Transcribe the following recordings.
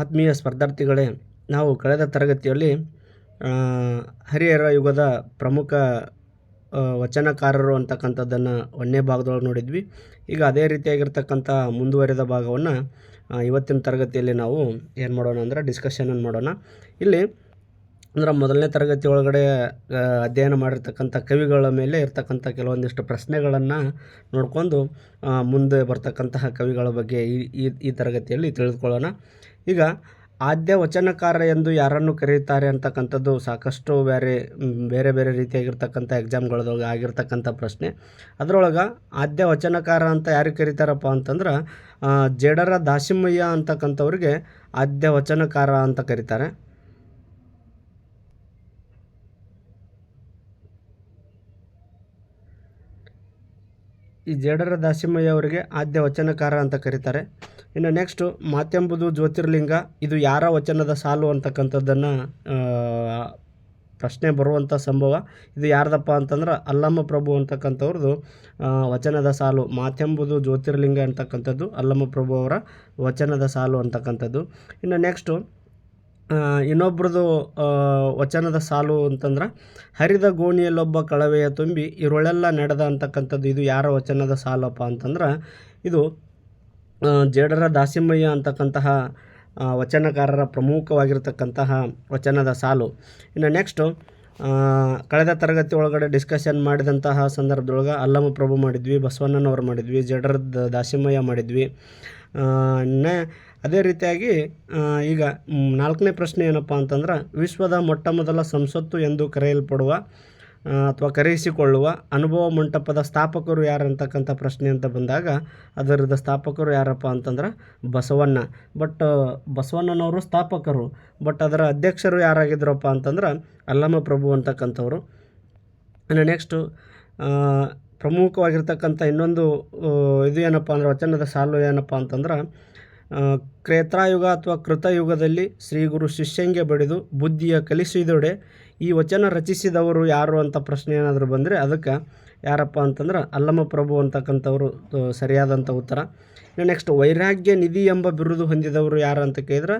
ಆತ್ಮೀಯ ಸ್ಪರ್ಧಾರ್ಥಿಗಳೇ, ನಾವು ಕಳೆದ ತರಗತಿಯಲ್ಲಿ ಹರಿಹರ ಯುಗದ ಪ್ರಮುಖ ವಚನಕಾರರು ಅಂತಕ್ಕಂಥದ್ದನ್ನು ಒಂದನೇ ಭಾಗದೊಳಗೆ ನೋಡಿದ್ವಿ. ಈಗ ಅದೇ ರೀತಿಯಾಗಿರ್ತಕ್ಕಂಥ ಮುಂದುವರಿದ ಭಾಗವನ್ನು ಇವತ್ತಿನ ತರಗತಿಯಲ್ಲಿ ನಾವು ಏನು ಮಾಡೋಣ ಅಂದರೆ ಡಿಸ್ಕಷನನ್ನು ಮಾಡೋಣ. ಇಲ್ಲಿ ಅಂದ್ರೆ ಮೊದಲನೇ ತರಗತಿ ಒಳಗಡೆ ಅಧ್ಯಯನ ಮಾಡಿರ್ತಕ್ಕಂಥ ಕವಿಗಳ ಮೇಲೆ ಇರ್ತಕ್ಕಂಥ ಕೆಲವೊಂದಿಷ್ಟು ಪ್ರಶ್ನೆಗಳನ್ನು ನೋಡಿಕೊಂಡು ಮುಂದೆ ಬರ್ತಕ್ಕಂತಹ ಕವಿಗಳ ಬಗ್ಗೆ ಈ ಈ ತರಗತಿಯಲ್ಲಿ ತಿಳಿದುಕೊಳ್ಳೋಣ. ಈಗ ಆದ್ಯ ವಚನಕಾರ ಎಂದು ಯಾರನ್ನು ಕರೆಯುತ್ತಾರೆ ಅಂತಕ್ಕಂಥದ್ದು ಸಾಕಷ್ಟು ಬೇರೆ ಬೇರೆ ಬೇರೆ ರೀತಿಯಾಗಿರ್ತಕ್ಕಂಥ ಎಕ್ಸಾಮ್ಗಳದೊಳಗೆ ಆಗಿರ್ತಕ್ಕಂಥ ಪ್ರಶ್ನೆ. ಅದರೊಳಗೆ ಆದ್ಯ ವಚನಕಾರ ಅಂತ ಯಾರಿಗೆ ಕರೀತಾರಪ್ಪ ಅಂತಂದ್ರೆ ಜೇಡರ ದಾಸಿಮಯ್ಯ ಅಂತಕ್ಕಂಥವ್ರಿಗೆ ಆದ್ಯ ವಚನಕಾರ ಅಂತ ಕರೀತಾರೆ. ಈ ಜೇಡರ ದಾಸಿಮಯ್ಯ ಅವರಿಗೆ ಆದ್ಯ ವಚನಕಾರ ಅಂತ ಕರೀತಾರೆ. ಇನ್ನು ನೆಕ್ಸ್ಟು ಮಾತೆಂಬುದು ಜ್ಯೋತಿರ್ಲಿಂಗ, ಇದು ಯಾರ ವಚನದ ಸಾಲು ಅಂತಕ್ಕಂಥದ್ದನ್ನು ಪ್ರಶ್ನೆ ಬರುವಂಥ ಸಂಭವ. ಇದು ಯಾರ್ದಪ್ಪ ಅಂತಂದ್ರೆ ಅಲ್ಲಮ್ಮ ಪ್ರಭು ಅಂತಕ್ಕಂಥವ್ರದ್ದು ವಚನದ ಸಾಲು. ಮಾತೆಂಬುದು ಜ್ಯೋತಿರ್ಲಿಂಗ ಅಂತಕ್ಕಂಥದ್ದು, ಅಲ್ಲಮ್ಮ ಪ್ರಭು ಅವರ ವಚನದ ಸಾಲು ಅಂತಕ್ಕಂಥದ್ದು. ಇನ್ನು ನೆಕ್ಸ್ಟು ಇನ್ನೊಬ್ರದ್ದು ವಚನದ ಸಾಲು ಅಂತಂದ್ರೆ, ಹರಿದ ಗೋಣಿಯಲ್ಲೊಬ್ಬ ಕಳವೆಯ ತುಂಬಿ ಇರುಳೆಲ್ಲ ನಡೆದ ಅಂತಕ್ಕಂಥದ್ದು, ಇದು ಯಾರ ವಚನದ ಸಾಲಪ್ಪ ಅಂತಂದ್ರೆ, ಇದು ಜೇಡರ ದಾಸಿಮಯ್ಯ ಅಂತಕ್ಕಂತಹ ವಚನಕಾರರ ಪ್ರಮುಖವಾಗಿರ್ತಕ್ಕಂತಹ ವಚನದ ಸಾಲು. ಇನ್ನು ನೆಕ್ಸ್ಟು ಕಳೆದ ತರಗತಿ ಒಳಗಡೆ ಡಿಸ್ಕಷನ್ ಮಾಡಿದಂತಹ ಸಂದರ್ಭದೊಳಗೆ ಅಲ್ಲಮ ಪ್ರಭು ಮಾಡಿದ್ವಿ, ಬಸವಣ್ಣನವರು ಮಾಡಿದ್ವಿ, ಜಡರ ದಾಸಿಮಯ್ಯ ಮಾಡಿದ್ವಿ. ಅದೇ ರೀತಿಯಾಗಿ ಈಗ ನಾಲ್ಕನೇ ಪ್ರಶ್ನೆ ಏನಪ್ಪ ಅಂತಂದ್ರೆ, ವಿಶ್ವದ ಮೊಟ್ಟ ಮೊದಲ ಸಂಸತ್ತು ಎಂದು ಕರೆಯಲ್ಪಡುವ ಅಥವಾ ಕರೆಯಿಸಿಕೊಳ್ಳುವ ಅನುಭವ ಮಂಟಪದ ಸ್ಥಾಪಕರು ಯಾರು ಅಂತಕ್ಕಂಥ ಪ್ರಶ್ನೆ ಅಂತ ಬಂದಾಗ ಅದರದ ಸ್ಥಾಪಕರು ಯಾರಪ್ಪ ಅಂತಂದ್ರೆ ಬಸವಣ್ಣ. ಬಟ್ ಬಸವಣ್ಣನವರು ಸ್ಥಾಪಕರು. ಬಟ್ ಅದರ ಅಧ್ಯಕ್ಷರು ಯಾರಾಗಿದ್ದರಪ್ಪ ಅಂತಂದ್ರೆ ಅಲ್ಲಮ ಪ್ರಭು ಅಂತಕ್ಕಂಥವ್ರು. ಇನ್ನು ನೆಕ್ಸ್ಟು ಪ್ರಮುಖವಾಗಿರ್ತಕ್ಕಂಥ ಇನ್ನೊಂದು ಇದು ಏನಪ್ಪ ಅಂದ್ರೆ ವಚನದ ಸಾಲು ಏನಪ್ಪ ಅಂತಂದ್ರೆ ಕ್ರೇತ್ರಾಯುಗ ಅಥವಾ ಕೃತಯುಗದಲ್ಲಿ ಶ್ರೀ ಗುರು ಶಿಷ್ಯಂಗೆ ಬಡಿದು ಬುದ್ಧಿಯ ಕಲಿಸಿದೊಡೆ ಈ ವಚನ ರಚಿಸಿದವರು ಯಾರು ಅಂತ ಪ್ರಶ್ನೆ ಏನಾದರೂ ಬಂದರೆ ಅದಕ್ಕೆ ಯಾರಪ್ಪ ಅಂತಂದ್ರೆ ಅಲ್ಲಮ ಪ್ರಭು ಅಂತಕ್ಕಂಥವರು ಸರಿಯಾದಂಥ ಉತ್ತರ. ಇನ್ನು ನೆಕ್ಸ್ಟ್ ವೈರಾಗ್ಯ ನಿಧಿ ಎಂಬ ಬಿರುದು ಹೊಂದಿದವರು ಯಾರು ಅಂತ ಕೇಳಿದ್ರೆ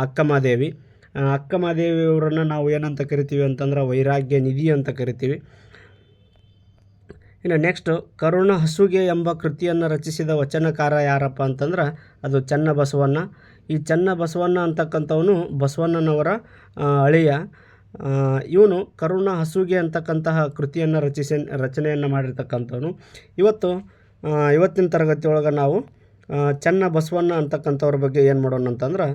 ಅಕ್ಕಮಾದೇವಿ. ಅಕ್ಕಮಾದೇವಿಯವರನ್ನು ನಾವು ಏನಂತ ಕರಿತೀವಿ ಅಂತಂದ್ರೆ ವೈರಾಗ್ಯ ನಿಧಿ ಅಂತ ಕರಿತೀವಿ. ಇನ್ನು ನೆಕ್ಸ್ಟ್ ಕರುಣ ಹಸುಗೆ ಎಂಬ ಕೃತಿಯನ್ನು ರಚಿಸಿದ ವಚನಕಾರ ಯಾರಪ್ಪ ಅಂತಂದ್ರೆ ಅದು ಚನ್ನ ಬಸವಣ್ಣ ಈ ಚನ್ನ ಬಸವಣ್ಣ ಅಂತಕ್ಕಂಥವನು ಬಸವಣ್ಣನವರ ಅಳಿಯ. ಇವನು ಕರುಣ ಹಸುಗೆ ಅಂತಕ್ಕಂತಹ ಕೃತಿಯನ್ನು ರಚಿಸ, ರಚನೆಯನ್ನು ಮಾಡಿರ್ತಕ್ಕಂಥವನು. ಇವತ್ತು ಇವತ್ತಿನ ತರಗತಿಯೊಳಗೆ ನಾವು ಚೆನ್ನ ಬಸವಣ್ಣ ಅಂತಕ್ಕಂಥವ್ರ ಬಗ್ಗೆ ಏನು ಮಾಡೋಣ ಅಂತಂದ್ರೆ,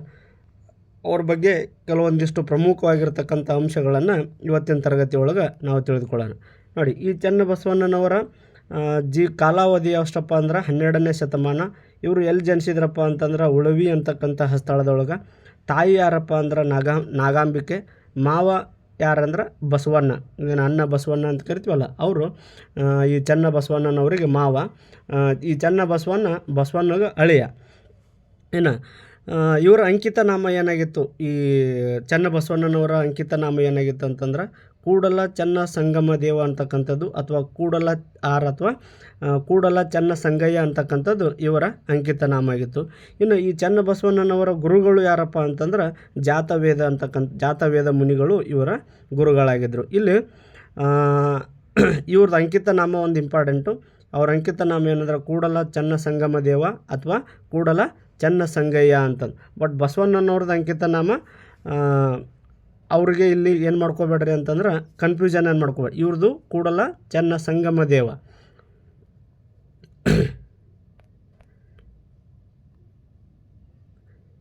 ಅವ್ರ ಬಗ್ಗೆ ಕೆಲವೊಂದಿಷ್ಟು ಪ್ರಮುಖವಾಗಿರ್ತಕ್ಕಂಥ ಅಂಶಗಳನ್ನು ಇವತ್ತಿನ ತರಗತಿಯೊಳಗೆ ನಾವು ತಿಳಿದುಕೊಳ್ಳೋಣ. ನೋಡಿ, ಈ ಚೆನ್ನ ಬಸವಣ್ಣನವರ ಜಿ, ಕಾಲಾವಧಿ ಎಷ್ಟಪ್ಪ ಅಂದ್ರೆ, ಹನ್ನೆರಡನೇ ಶತಮಾನ. ಇವರು ಎಲ್ಲಿ ಜನಿಸಿದ್ರಪ್ಪ ಅಂತಂದ್ರೆ, ಉಳವಿ ಅಂತಕ್ಕಂತಹ ಸ್ಥಳದೊಳಗೆ. ತಾಯಿ ಯಾರಪ್ಪ ಅಂದ್ರೆ, ನಾಗ, ನಾಗಾಂಬಿಕೆ. ಮಾವ ಯಾರಂದ್ರೆ ಬಸವಣ್ಣ. ಏನು ಅಣ್ಣ ಬಸವಣ್ಣ ಅಂತ ಕರಿತೀವಲ್ಲ, ಅವರು ಈ ಚನ್ನ ಬಸವಣ್ಣನವರಿಗೆ ಮಾವ. ಈ ಚನ್ನ ಬಸವಣ್ಣ ಬಸವಣ್ಣಗೆ ಅಳಿಯ. ಇನ್ನು ಇವರ ಅಂಕಿತ ನಾಮ ಏನಾಗಿತ್ತು? ಈ ಚನ್ನಬಸವಣ್ಣನವರ ಅಂಕಿತ ನಾಮ ಏನಾಗಿತ್ತು ಅಂತಂದ್ರೆ ಕೂಡಲ ಚನ್ನ ಸಂಗಮ ದೇವ ಅಂತಕ್ಕಂಥದ್ದು ಅಥವಾ ಕೂಡಲ ಆರ್ ಅಥವಾ ಕೂಡಲ ಚನ್ನ ಸಂಗಯ್ಯ ಅಂತಕ್ಕಂಥದ್ದು ಇವರ ಅಂಕಿತ ನಾಮ ಆಗಿತ್ತು. ಇನ್ನು ಈ ಚನ್ನಬಸವಣ್ಣನವರ ಗುರುಗಳು ಯಾರಪ್ಪ ಅಂತಂದ್ರೆ ಜಾತವೇದ ಅಂತಕ್ಕಂಥ, ಜಾತವೇದ ಮುನಿಗಳು ಇವರ ಗುರುಗಳಾಗಿದ್ದರು ಇಲ್ಲಿ ಇವ್ರದ್ದು ಅಂಕಿತ ನಾಮ ಒಂದು ಇಂಪಾರ್ಟೆಂಟು ಅವ್ರ ಅಂಕಿತ ನಾಮ ಏನಂದ್ರೆ ಕೂಡಲ ಚನ್ನ ಸಂಗಮ ದೇವ ಅಥವಾ ಕೂಡಲ ಚನ್ನ ಸಂಗಯ್ಯ ಅಂತಂದು ಬಟ್ ಬಸವಣ್ಣನವ್ರದ್ದು ಅಂಕಿತ ನಾಮ ಅವ್ರಿಗೆ ಇಲ್ಲಿ ಏನು ಮಾಡ್ಕೋಬೇಡ್ರಿ ಅಂತಂದ್ರೆ ಕನ್ಫ್ಯೂಷನ್ ಏನು ಮಾಡ್ಕೋಬೇಡಿ ಇವ್ರದ್ದು ಕೂಡಲ ಚೆನ್ನ ಸಂಗಮ ದೇವ.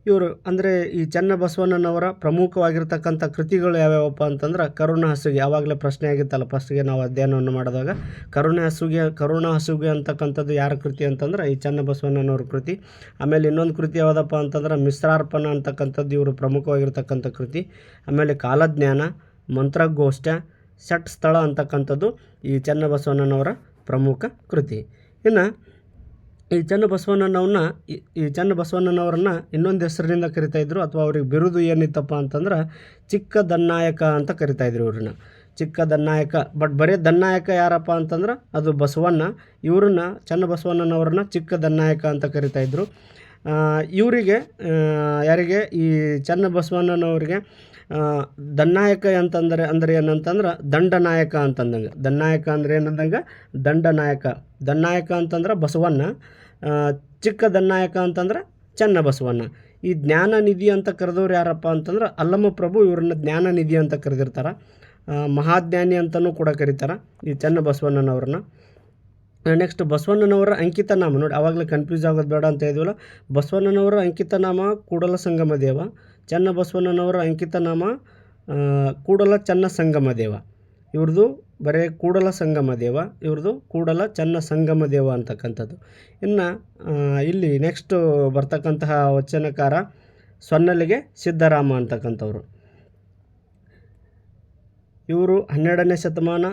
ಇವರು ಅಂದರೆ ಈ ಚನ್ನಬಸವಣ್ಣನವರ ಪ್ರಮುಖವಾಗಿರ್ತಕ್ಕಂಥ ಕೃತಿಗಳು ಯಾವ್ಯಾವಪ್ಪ ಅಂತಂದ್ರೆ ಕರುಣ ಹಸುಗೆ. ಯಾವಾಗಲೇ ಪ್ರಶ್ನೆ ಆಗಿತ್ತಲ್ಲ ಫಸ್ಟ್ಗೆ ನಾವು ಅಧ್ಯಯನವನ್ನು ಮಾಡಿದಾಗ. ಕರುಣ ಹಸುಗೆ ಕರುಣ ಹಸುಗೆ ಅಂತಕ್ಕಂಥದ್ದು ಯಾರ ಕೃತಿ ಅಂತಂದ್ರೆ ಈ ಚನ್ನಬಸವಣ್ಣನವ್ರ ಕೃತಿ. ಆಮೇಲೆ ಇನ್ನೊಂದು ಕೃತಿ ಯಾವುದಪ್ಪ ಅಂತಂದ್ರೆ ಮಿಶ್ರಾರ್ಪಣ ಅಂತಕ್ಕಂಥದ್ದು ಇವರು ಪ್ರಮುಖವಾಗಿರ್ತಕ್ಕಂಥ ಕೃತಿ. ಆಮೇಲೆ ಕಾಲಜ್ಞಾನ, ಮಂತ್ರಗೋಷ್ಠ ಷಟ್ ಸ್ಥಳ ಅಂತಕ್ಕಂಥದ್ದು ಈ ಚನ್ನಬಸವಣ್ಣನವರ ಪ್ರಮುಖ ಕೃತಿ. ಇನ್ನು ಈ ಚನ್ನಬಸವಣ್ಣನವ್ರನ್ನ ಈ- ಈ ಚನ್ನಬಸವಣ್ಣನವ್ರನ್ನ ಇನ್ನೊಂದು ಹೆಸರಿನಿಂದ ಕರಿತಾಯಿದ್ರು ಅಥವಾ ಅವ್ರಿಗೆ ಬಿರುದು ಏನಿತ್ತಪ್ಪ ಅಂತಂದ್ರೆ ಚಿಕ್ಕ ದನ್ನಾಯಕ ಅಂತ ಕರಿತಾಯಿದ್ರು ಇವ್ರನ್ನ. ಚಿಕ್ಕ ದನ್ನಾಯಕ ಬಟ್ ಬರೀ ದನ್ನಾಯಕ ಯಾರಪ್ಪ ಅಂತಂದ್ರೆ ಅದು ಬಸವಣ್ಣ. ಇವ್ರನ್ನ ಚನ್ನಬಸವಣ್ಣನವ್ರನ್ನ ಚಿಕ್ಕ ದನ್ನಾಯಕ ಅಂತ ಕರಿತಾಯಿದ್ರು ಇವರಿಗೆ ಯಾರಿಗೆ ಈ ಚನ್ನಬಸವಣ್ಣನವರಿಗೆ ಆ, ದಂಡನಾಯಕ ಅಂತಂದರೆ, ಅಂದರೆ ಏನಂತಂದ್ರೆ ದಂಡನಾಯಕ ಅಂತಂದಂಗೆ. ದನ್ನಾಯಕ ಅಂದರೆ ಏನಂದಂಗೆ? ದಂಡನಾಯಕ. ದನ್ನಾಯಕ ಅಂತಂದ್ರೆ ಬಸವಣ್ಣ. ಚಿಕ್ಕ ದನ್ನಾಯಕ ಅಂತಂದ್ರೆ ಚೆನ್ನ ಬಸವಣ್ಣ. ಈ ಜ್ಞಾನ ನಿಧಿ ಅಂತ ಕರೆದವ್ರು ಯಾರಪ್ಪ ಅಂತಂದ್ರೆ ಅಲ್ಲಮ್ಮ ಪ್ರಭು, ಇವ್ರನ್ನ ಜ್ಞಾನ ನಿಧಿ ಅಂತ ಕರೆದಿರ್ತಾರೆ. ಮಹಾಜ್ಞಾನಿ ಅಂತಲೂ ಕೂಡ ಕರೀತಾರೆ ಈ ಚೆನ್ನ ಬಸವಣ್ಣನವ್ರನ್ನ. ನೆಕ್ಸ್ಟ್ ಬಸವಣ್ಣನವರ ಅಂಕಿತ ನಾಮ ನೋಡಿ ಆವಾಗಲೇ ಕನ್ಫ್ಯೂಸ್ ಆಗೋದು ಬೇಡ ಅಂತ ಹೇಳಿದ್ವಲ್ಲ. ಬಸವಣ್ಣನವರ ಅಂಕಿತ ನಾಮ ಕೂಡಲ ಸಂಗಮ ದೇವ ಚನ್ನ ಬಸವಣ್ಣನವರ ಅಂಕಿತ ನಾಮ ಕೂಡಲ ಚನ್ನ ಸಂಗಮ ದೇವ ಇವ್ರದ್ದು ಬರೀ ಕೂಡಲ ಸಂಗಮ ದೇವ ಇವ್ರದ್ದು ಕೂಡಲ ಚನ್ನ ಸಂಗಮ ದೇವ ಅಂತಕ್ಕಂಥದ್ದು. ಇನ್ನು ಇಲ್ಲಿ ನೆಕ್ಸ್ಟ್ ಬರ್ತಕ್ಕಂತಹ ವಚನಕಾರ ಸೊನ್ನಲಿಗೆ ಸಿದ್ದರಾಮ ಅಂತಕ್ಕಂಥವ್ರು. ಇವರು ಹನ್ನೆರಡನೇ ಶತಮಾನ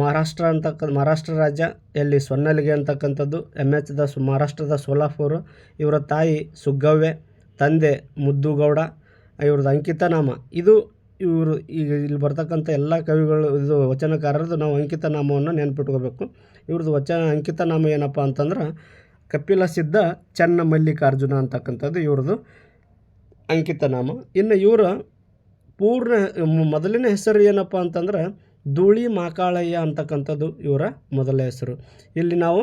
ಮಹಾರಾಷ್ಟ್ರ ಅಂತಕ್ಕ, ಮಹಾರಾಷ್ಟ್ರ ರಾಜ್ಯ, ಎಲ್ಲಿ ಸೊನ್ನಲಿಗೆ ಅಂತಕ್ಕಂಥದ್ದು ಎಂ ಎಚ್ ದ ಮಹಾರಾಷ್ಟ್ರದ ಸೋಲಾಪುರ, ಇವರ ತಾಯಿ ಸುಗ್ಗವ್ವೆ. ತಂದೆ ಮುದ್ದುಗೌಡ, ಇವ್ರದ್ದು ಅಂಕಿತನಾಮ. ಇದು ಇವರು ಈಗ ಇಲ್ಲಿ ಬರ್ತಕ್ಕಂಥ ಎಲ್ಲ ಕವಿಗಳು, ಇದು ವಚನಕಾರರದ್ದು ನಾವು ಅಂಕಿತ ನಾಮವನ್ನು ನೆನ್ಪಿಟ್ಕೋಬೇಕು. ಇವ್ರದ್ದು ವಚನ ಅಂಕಿತ ನಾಮ ಏನಪ್ಪ ಅಂತಂದ್ರೆ, ಕಪಿಲ ಸಿದ್ಧ ಚನ್ನ ಮಲ್ಲಿಕಾರ್ಜುನ ಅಂತಕ್ಕಂಥದ್ದು ಇವ್ರದ್ದು ಅಂಕಿತನಾಮ. ಇನ್ನು ಇವರ ಪೂರ್ಣ ಮೊದಲಿನ ಹೆಸರು ಏನಪ್ಪ ಅಂತಂದ್ರೆ, ಧೂಳಿ ಮಾಕಾಳಯ್ಯ ಅಂತಕ್ಕಂಥದ್ದು ಇವರ ಮೊದಲ ಹೆಸರು. ಇಲ್ಲಿ ನಾವು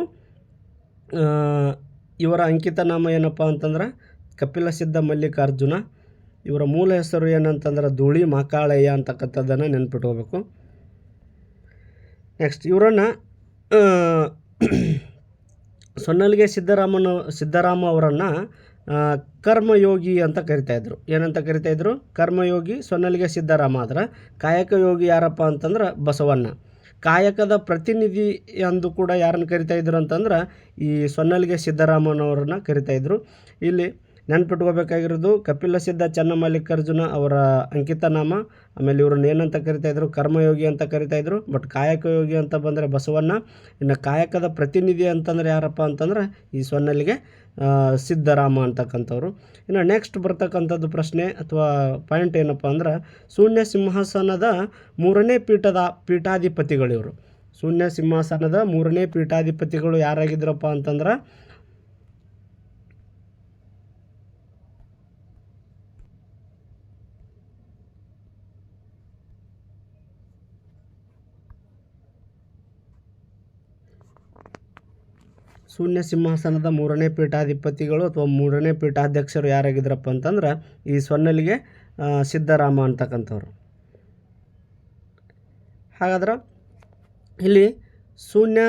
ಇವರ ಅಂಕಿತ ನಾಮ ಏನಪ್ಪ ಅಂತಂದ್ರೆ ಕಪಿಲ ಸಿದ್ಧ ಮಲ್ಲಿಕಾರ್ಜುನ. ಇವರ ಮೂಲ ಹೆಸರು ಏನಂತಂದ್ರೆ ಧೂಳಿ ಮಾಕಾಳಯ್ಯ ಅಂತಕ್ಕಂಥದ್ದನ್ನು ನೆನ್ಪಿಟ್ಕೋಬೇಕು. ನೆಕ್ಸ್ಟ್ ಇವರನ್ನು ಸೊನ್ನಲ್ಗೆ ಸಿದ್ದರಾಮನ, ಸಿದ್ದರಾಮ ಅವರನ್ನು ಕರ್ಮಯೋಗಿ ಅಂತ ಕರಿತಾಯಿದ್ರು ಏನಂತ ಕರಿತಾಯಿದ್ರು ಕರ್ಮಯೋಗಿ, ಸೊನ್ನಲಿಗೆ ಸಿದ್ದರಾಮ ಆದ್ರೆ ಕಾಯಕ ಯೋಗಿ ಯಾರಪ್ಪ ಅಂತಂದ್ರೆ ಬಸವಣ್ಣ. ಕಾಯಕದ ಪ್ರತಿನಿಧಿ ಎಂದು ಕೂಡ ಯಾರನ್ನು ಕರಿತಾ ಇದ್ರು ಅಂತಂದ್ರೆ ಈ ಸೊನ್ನಲಿಗೆ ಸಿದ್ದರಾಮನವರನ್ನ ಕರಿತಾಯಿದ್ರು ಇಲ್ಲಿ ನೆನ್ಪಿಟ್ಕೋಬೇಕಾಗಿರೋದು ಕಪಿಲ ಸಿದ್ಧ ಚನ್ನಮಲ್ಲಿಕಾರ್ಜುನ ಅವರ ಅಂಕಿತ ನಾಮ ಆಮೇಲೆ ಇವ್ರನ್ನ ಏನಂತ ಕರಿತಾ ಇದ್ರು? ಕರ್ಮಯೋಗಿ ಅಂತ ಕರಿತಾ ಇದ್ರು. ಬಟ್ ಕಾಯಕ ಯೋಗಿ ಅಂತ ಬಂದರೆ ಬಸವಣ್ಣ. ಇನ್ನು ಕಾಯಕದ ಪ್ರತಿನಿಧಿ ಅಂತಂದ್ರೆ ಯಾರಪ್ಪ ಅಂತಂದ್ರೆ ಈ ಸೊನ್ನಲಿಗೆ ಸಿದ್ಧರಾಮ ಅಂತಕ್ಕಂಥವ್ರು. ಇನ್ನು ನೆಕ್ಸ್ಟ್ ಬರ್ತಕ್ಕಂಥದ್ದು ಪ್ರಶ್ನೆ ಅಥವಾ ಪಾಯಿಂಟ್ ಏನಪ್ಪ ಅಂದ್ರೆ ಶೂನ್ಯ ಸಿಂಹಾಸನದ ಮೂರನೇ ಪೀಠದ ಪೀಠಾಧಿಪತಿಗಳಿವರು. ಶೂನ್ಯ ಸಿಂಹಾಸನದ ಮೂರನೇ ಪೀಠಾಧಿಪತಿಗಳು ಯಾರಾಗಿದ್ರಪ್ಪ ಅಂತಂದ್ರೆ ಶೂನ್ಯ ಸಿಂಹಾಸನದ ಮೂರನೇ ಪೀಠಾಧಿಪತಿಗಳು ಅಥವಾ ಮೂರನೇ ಪೀಠಾಧ್ಯಕ್ಷರು ಯಾರಾಗಿದ್ದರಪ್ಪ ಅಂತಂದ್ರೆ ಈ ಸೊನ್ನಲಿಗೆ ಸಿದ್ದರಾಮ ಅಂತಕ್ಕಂಥವ್ರು. ಹಾಗಾದ್ರೆ ಇಲ್ಲಿ ಶೂನ್ಯ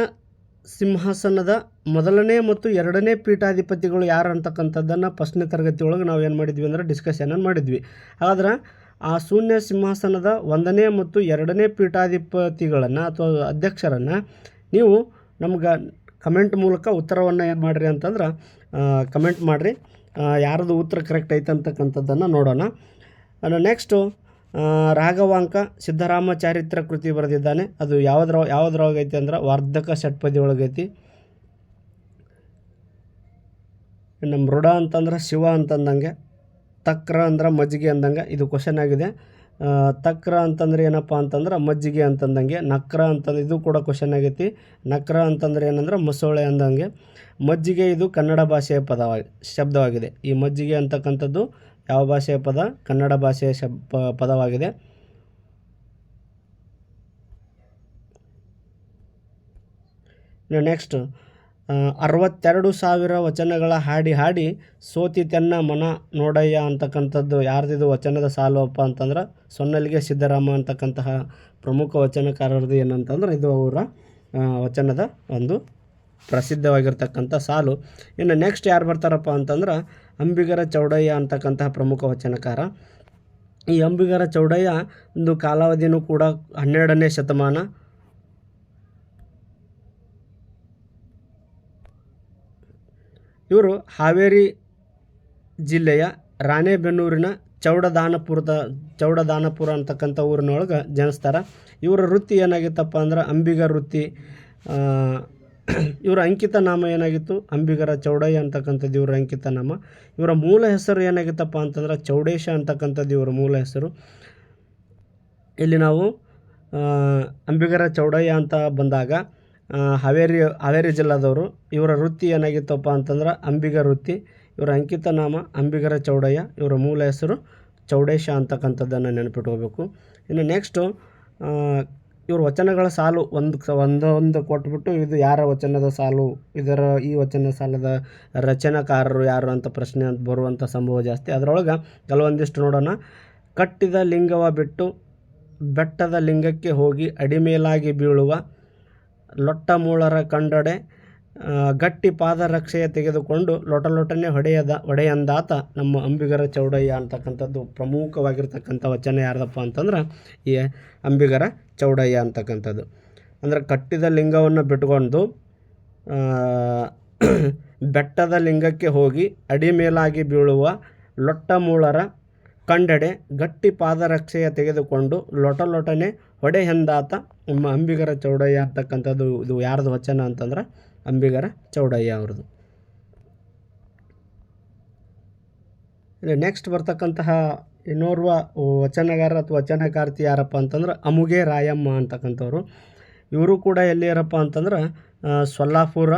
ಸಿಂಹಾಸನದ ಮೊದಲನೇ ಮತ್ತು ಎರಡನೇ ಪೀಠಾಧಿಪತಿಗಳು ಯಾರು ಅಂತಕ್ಕಂಥದ್ದನ್ನು ಫಸ್ಟ್ನೇ ತರಗತಿ ಒಳಗೆ ನಾವು ಏನು ಮಾಡಿದ್ವಿ ಅಂದ್ರೆ ಡಿಸ್ಕಷನನ್ನು ಮಾಡಿದ್ವಿ. ಹಾಗಾದ್ರೆ ಆ ಶೂನ್ಯ ಸಿಂಹಾಸನದ ಒಂದನೇ ಮತ್ತು ಎರಡನೇ ಪೀಠಾಧಿಪತಿಗಳನ್ನು ಅಥವಾ ಅಧ್ಯಕ್ಷರನ್ನು ನೀವು ನಮ್ಗೆ ಕಮೆಂಟ್ ಮೂಲಕ ಉತ್ತರವನ್ನು ಏನು ಮಾಡಿರಿ ಅಂತಂದ್ರೆ ಕಮೆಂಟ್ ಮಾಡಿರಿ. ಯಾರದು ಉತ್ತರ ಕರೆಕ್ಟ್ ಐತೆ ಅಂತಕ್ಕಂಥದ್ದನ್ನು ನೋಡೋಣ. ನೆಕ್ಸ್ಟು ರಾಘವಾಂಕ ಸಿದ್ದರಾಮ ಚಾರಿತ್ರ ಕೃತಿ ಬರೆದಿದ್ದಾನೆ. ಅದು ಯಾವುದ್ರ ಯಾವುದ್ರೊಳಗೈತಿ ಅಂದ್ರೆ ವಾರ್ಧಕ ಷಟ್ಪದಿ ಒಳಗೈತಿ ನಮ್ಮ ಮೃಡ ಅಂತಂದ್ರೆ ಶಿವ ಅಂತಂದಂಗೆ, ತಕ್ರ ಅಂದ್ರೆ ಮಜ್ಜಿಗೆ ಅಂದಂಗೆ, ಇದು ಕ್ವಶನ್ ಆಗಿದೆ. ತಕ್ರ ಅಂತಂದ್ರೆ ಏನಪ್ಪ ಅಂತಂದ್ರೆ ಮಜ್ಜಿಗೆ ಅಂತಂದಂಗೆ, ನಕ್ರ ಅಂತಂದು, ಇದು ಕೂಡ ಕ್ವಶನ್ ಆಗೈತಿ. ನಕ್ರ ಅಂತಂದ್ರೆ ಏನಂದ್ರೆ ಮೊಸಳೆ ಅಂದಂಗೆ. ಮಜ್ಜಿಗೆ ಇದು ಕನ್ನಡ ಭಾಷೆಯ ಪದವಾಗಿ ಶಬ್ದವಾಗಿದೆ. ಈ ಮಜ್ಜಿಗೆ ಅಂತಕ್ಕಂಥದ್ದು ಯಾವ ಭಾಷೆಯ ಪದ? ಕನ್ನಡ ಭಾಷೆಯ ಶಬ್ ಪದವಾಗಿದೆ. ನೆಕ್ಸ್ಟ್ ಅರವತ್ತೆರಡು ಸಾವಿರ ವಚನಗಳ ಹಾಡಿ ಹಾಡಿ ಸೋತಿ ತೆನ್ನ ಮನ ನೋಡಯ್ಯ ಅಂತಕ್ಕಂಥದ್ದು ಯಾರ್ದಿದು ವಚನದ ಸಾಲುವಪ್ಪ ಅಂತಂದ್ರೆ ಸೊನ್ನಲಿಗೆ ಸಿದ್ದರಾಮ ಅಂತಕ್ಕಂತಹ ಪ್ರಮುಖ ವಚನಕಾರರದು ಏನಂತಂದ್ರೆ ಇದು ಅವರ ವಚನದ ಒಂದು ಪ್ರಸಿದ್ಧವಾಗಿರ್ತಕ್ಕಂಥ ಸಾಲು. ಇನ್ನು ನೆಕ್ಸ್ಟ್ ಯಾರು ಬರ್ತಾರಪ್ಪ ಅಂತಂದ್ರೆ ಅಂಬಿಗರ ಚೌಡಯ್ಯ ಅಂತಕ್ಕಂತಹ ಪ್ರಮುಖ ವಚನಕಾರ. ಈ ಅಂಬಿಗರ ಚೌಡಯ್ಯ ಒಂದು ಕಾಲಾವಧಿನೂ ಕೂಡ ಹನ್ನೆರಡನೇ ಶತಮಾನ ಇವರು ಹಾವೇರಿ ಜಿಲ್ಲೆಯ ರಾಣೆಬೆನ್ನೂರಿನ ಚೌಡದಾನಪುರದ, ಚೌಡದಾನಪುರ ಅಂತಕ್ಕಂಥ ಊರಿನೊಳಗೆ ಜನಿಸ್ತಾರೆ. ಇವರ ವೃತ್ತಿ ಏನಾಗಿತ್ತಪ್ಪ ಅಂದ್ರೆ ಅಂಬಿಗ ವೃತ್ತಿ ಇವರ ಅಂಕಿತ ನಾಮ ಏನಾಗಿತ್ತು? ಅಂಬಿಗರ ಚೌಡಯ್ಯ ಅಂತಕ್ಕಂಥದ್ದು ಇವರ ಅಂಕಿತ ನಾಮ. ಇವರ ಮೂಲ ಹೆಸರು ಏನಾಗಿತ್ತಪ್ಪ ಅಂತಂದ್ರೆ ಚೌಡೇಶ ಅಂತಕ್ಕಂಥದ್ದು ಇವರ ಮೂಲ ಹೆಸರು. ಇಲ್ಲಿ ನಾವು ಅಂಬಿಗರ ಚೌಡಯ್ಯ ಅಂತ ಬಂದಾಗ ಹಾವೇರಿ ಹಾವೇರಿ ಜಿಲ್ಲಾದವರು, ಇವರ ವೃತ್ತಿ ಏನಾಗಿತ್ತಪ್ಪ ಅಂತಂದ್ರೆ ಅಂಬಿಗ ವೃತ್ತಿ, ಇವರ ಅಂಕಿತ ನಾಮ ಅಂಬಿಗರ ಚೌಡಯ್ಯ, ಇವರ ಮೂಲ ಹೆಸರು ಚೌಡೇಶ ಅಂತಕ್ಕಂಥದ್ದನ್ನು ನೆನಪಿಟ್ಕೋಬೇಕು. ಇನ್ನು ನೆಕ್ಸ್ಟು ಇವ್ರ ವಚನಗಳ ಸಾಲು ಒಂದು, ಒಂದೊಂದು ಕೊಟ್ಬಿಟ್ಟು ಇದು ಯಾರ ವಚನದ ಸಾಲು, ಇದರ ಈ ವಚನ ಸಾಲದ ರಚನಾಕಾರರು ಯಾರು ಅಂತ ಪ್ರಶ್ನೆ ಅಂತ ಬರುವಂಥ ಸಂಭವ ಜಾಸ್ತಿ. ಅದರೊಳಗೆ ಕೆಲವೊಂದಿಷ್ಟು ನೋಡೋಣ. ಕಟ್ಟಿದ ಲಿಂಗವ ಬಿಟ್ಟು ಬೆಟ್ಟದ ಲಿಂಗಕ್ಕೆ ಹೋಗಿ ಅಡಿಮೇಲಾಗಿ ಬೀಳುವ ಲೊಟ್ಟ ಮೂಳರ ಕಂಡಡೆ ಗಟ್ಟಿ ಪಾದರಕ್ಷೆಯ ತೆಗೆದುಕೊಂಡು ಲೊಟ ಲೊಟನೆ ಹೊಡೆಯದ, ಹೊಡೆಯಂದಾತ ನಮ್ಮ ಅಂಬಿಗರ ಚೌಡಯ್ಯ ಅಂತಕ್ಕಂಥದ್ದು ಪ್ರಮುಖವಾಗಿರ್ತಕ್ಕಂಥ ವಚನ ಯಾರ್ದಪ್ಪ ಅಂತಂದ್ರೆ, ಈ ಅಂಬಿಗರ ಚೌಡಯ್ಯ ಅಂತಕ್ಕಂಥದ್ದು. ಅಂದರೆ ಕಟ್ಟಿದ ಲಿಂಗವನ್ನು ಬಿಟ್ಕೊಂಡು ಬೆಟ್ಟದ ಲಿಂಗಕ್ಕೆ ಹೋಗಿ ಅಡಿಮೇಲಾಗಿ ಬೀಳುವ ಲೊಟ್ಟ ಮೂಳರ ಕಂಡೆಡೆ ಗಟ್ಟಿ ಪಾದರಕ್ಷೆಯ ತೆಗೆದುಕೊಂಡು ಲೊಟ ಲೊಟನೆ ಹೊಡೆ ಹೆಂದಾತ ನಮ್ಮ ಅಂಬಿಗರ ಚೌಡಯ್ಯ ಅಂತಕ್ಕಂಥದ್ದು, ಇದು ಯಾರ್ದು ವಚನ ಅಂತಂದ್ರೆ ಅಂಬಿಗರ ಚೌಡಯ್ಯ ಅವ್ರದ್ದು. ನೆಕ್ಸ್ಟ್ ಬರ್ತಕ್ಕಂತಹ ಇನ್ನೋರ್ವ ವಚನಗಾರ ಅಥವಾ ವಚನಕಾರ್ತಿ ಯಾರಪ್ಪ ಅಂತಂದ್ರೆ ಅಮುಗೆ ರಾಯಮ್ಮ ಅಂತಕ್ಕಂಥವ್ರು. ಇವರು ಕೂಡ ಎಲ್ಲಿಯಾರಪ್ಪ ಅಂತಂದ್ರೆ ಸೊಲ್ಲಾಪುರ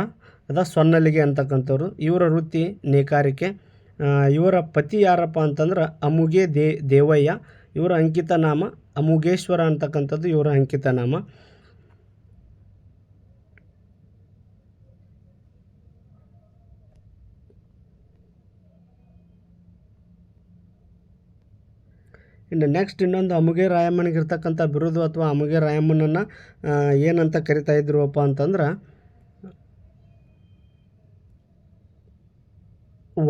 ಅದ ಸೊನ್ನಲಿಗೆ ಅಂತಕ್ಕಂಥವ್ರು. ಇವರ ವೃತ್ತಿ ನೇಕಾರಿಕೆ ಇವರ ಪತಿ ಯಾರಪ್ಪ ಅಂತಂದ್ರೆ ಅಮುಗೆ ದೇ, ದೇವಯ್ಯ. ಇವರ ಅಂಕಿತ ನಾಮ ಅಮುಗೇಶ್ವರ ಅಂತಕ್ಕಂಥದ್ದು ಇವರ ಅಂಕಿತ ನಾಮ. ಇನ್ನು ನೆಕ್ಸ್ಟ್ ಇನ್ನೊಂದು ಅಮುಗೆ ರಾಯಮ್ಮನಿಗಿರ್ತಕ್ಕಂಥ ಬಿರುದು ಅಥವಾ ಅಮುಗೆ ರಾಯಮ್ಮನನ್ನು ಏನಂತ ಕರಿತಾ ಇದ್ರುವಪ್ಪ ಅಂತಂದ್ರೆ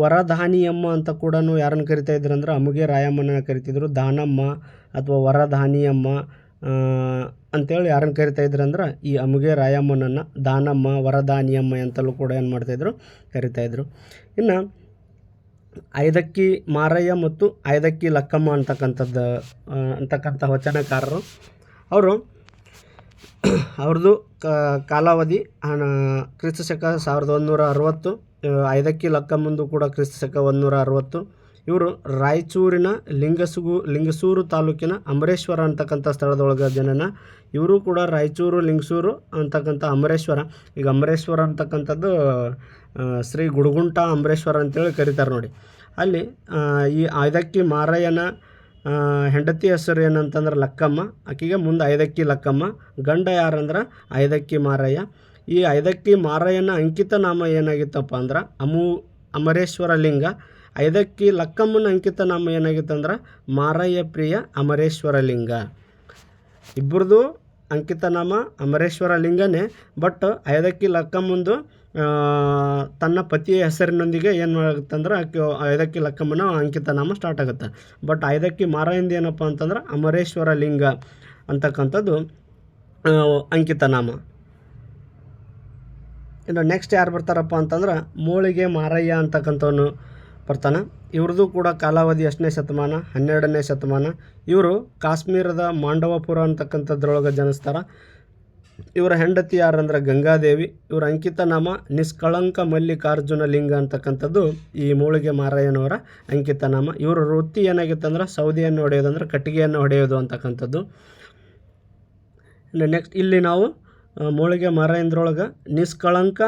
ವರಧಾನಿಯಮ್ಮ ಅಂತ ಕೂಡ ಯಾರನ್ನು ಕರಿತಾ ಇದ್ರು ಅಂದ್ರೆ ಅಮುಗೆ ರಾಯಮ್ಮನ ಕರಿತಿದ್ರು. ದಾನಮ್ಮ ಅಥವಾ ವರಧಾನಿಯಮ್ಮ ಅಂತೇಳಿ ಯಾರನ್ನು ಕರಿತಾ ಇದ್ರು ಅಂದ್ರೆ ಈ ಅಮುಗೆ ರಾಯಮ್ಮನನ್ನು ದಾನಮ್ಮ ವರಧಾನಿಯಮ್ಮ ಅಂತಲೂ ಕೂಡ ಏನು ಮಾಡ್ತಾಯಿದ್ರು ಕರಿತಾಯಿದ್ರು ಇನ್ನು ಐದಕ್ಕಿ ಮಾರಯ್ಯ ಮತ್ತು ಐದಕ್ಕಿ ಲಕ್ಕಮ್ಮ ಅಂತಕ್ಕಂಥದ್ದು ಅಂತಕ್ಕಂಥ ವಚನಕಾರರು. ಅವರು ಅವ್ರದ್ದು ಕಾಲಾವಧಿ ಕ್ರಿಸ್ತ ಶಕ ಸಾವಿರದ ಒಂದುನೂರ ಅರವತ್ತು ಆ, ಲಕ್ಕ ಲಕ್ಕಮ್ಮಂದು ಕೂಡ ಕ್ರಿಸ್ತ ಶಕ ಒಂದುನೂರ ಅರವತ್ತು ಇವರು ರಾಯಚೂರಿನ ಲಿಂಗಸುಗು ಲಿಂಗಸೂರು ತಾಲೂಕಿನ ಅಮರೇಶ್ವರ ಅಂತಕ್ಕಂಥ ಸ್ಥಳದೊಳಗೆ ಜನನ ಇವರು ಕೂಡ ರಾಯಚೂರು ಲಿಂಗಸೂರು ಅಂತಕ್ಕಂಥ ಅಮರೇಶ್ವರ. ಈಗ ಅಮರೇಶ್ವರ ಅಂತಕ್ಕಂಥದ್ದು ಶ್ರೀ ಗುಡುಗುಂಟ ಅಮರೇಶ್ವರ ಅಂತೇಳಿ ಕರೀತಾರೆ ನೋಡಿ. ಅಲ್ಲಿ ಈ ಐದಕ್ಕಿ ಮಾರಯ್ಯನ ಹೆಂಡತಿ ಹೆಸರು ಏನಂತಂದ್ರೆ ಲಕ್ಕಮ್ಮ. ಆಕೆಗೆ ಮುಂದೆ ಐದಕ್ಕಿ ಲಕ್ಕಮ್ಮ ಗಂಡ ಯಾರಂದ್ರೆ ಐದಕ್ಕಿ ಮಾರಯ್ಯ. ಈ ಐದಕ್ಕಿ ಮಾರಯ್ಯನ ಅಂಕಿತ ನಾಮ ಏನಾಗಿತ್ತಪ್ಪ ಅಂದ್ರೆ ಅಮು ಅಮರೇಶ್ವರ ಲಿಂಗ. ಐದಕ್ಕಿ ಲಕ್ಕಮ್ಮನ ಅಂಕಿತ ನಾಮ ಏನಾಗಿತ್ತಂದ್ರೆ ಮಾರಯ್ಯ ಪ್ರಿಯ ಅಮರೇಶ್ವರ ಲಿಂಗ. ಇಬ್ಬರದು ಅಂಕಿತ ನಾಮ ಅಮರೇಶ್ವರ ಲಿಂಗನೇ, ಬಟ್ ಐದಕ್ಕಿ ಲಕ್ಕಮ್ಮಂದು ತನ್ನ ಪತಿಯ ಹೆಸರಿನೊಂದಿಗೆ ಏನು ಮಾಡುತ್ತಂದ್ರೆ ಐದಕ್ಕಿ ಲಕ್ಕಮ್ಮನ ಅಂಕಿತ ನಾಮ ಸ್ಟಾರ್ಟ್ ಆಗುತ್ತೆ. ಬಟ್ ಐದಕ್ಕಿ ಮಾರಯ್ಯಂದು ಏನಪ್ಪ ಅಂತಂದ್ರೆ ಅಮರೇಶ್ವರ ಲಿಂಗ ಅಂತಕ್ಕಂಥದ್ದು ಅಂಕಿತ ನಾಮ. ಇನ್ನು ನೆಕ್ಸ್ಟ್ ಯಾರು ಬರ್ತಾರಪ್ಪ ಅಂತಂದ್ರೆ ಮೂಳಿಗೆ ಮಾರಯ್ಯ ಅಂತಕ್ಕಂಥವನು ಬರ್ತಾನೆ. ಇವ್ರದ್ದು ಕೂಡ ಕಾಲಾವಧಿ ಎಷ್ಟನೇ ಶತಮಾನ? ಹನ್ನೆರಡನೇ ಶತಮಾನ. ಇವರು ಕಾಶ್ಮೀರದ ಮಾಂಡವಪುರ ಅಂತಕ್ಕಂಥದ್ರೊಳಗೆ ಜನಿಸ್ತಾರೆ. ಇವರ ಹೆಂಡತಿ ಯಾರಂದ್ರೆ ಗಂಗಾದೇವಿ. ಇವರ ಅಂಕಿತ ನಾಮ ನಿಷ್ಕಳಂಕ ಮಲ್ಲಿಕಾರ್ಜುನ ಲಿಂಗ ಅಂತಕ್ಕಂಥದ್ದು ಈ ಮೂಳಿಗೆ ಮಾರಯ್ಯನವರ ಅಂಕಿತ ನಾಮ. ಇವರ ವೃತ್ತಿ ಏನಾಗಿತ್ತು ಅಂದ್ರೆ ಸೌದೆಯನ್ನು ಹೊಡೆಯೋದಂದ್ರೆ ಕಟ್ಟಿಗೆಯನ್ನು ಹೊಡೆಯೋದು ಅಂತಕ್ಕಂಥದ್ದು. ನೆಕ್ಸ್ಟ್ ಇಲ್ಲಿ ನಾವು ಮೂಳಿಗೆ ಮಾರಾಯಂದ್ರೊಳಗೆ ನಿಷ್ಕಳಂಕ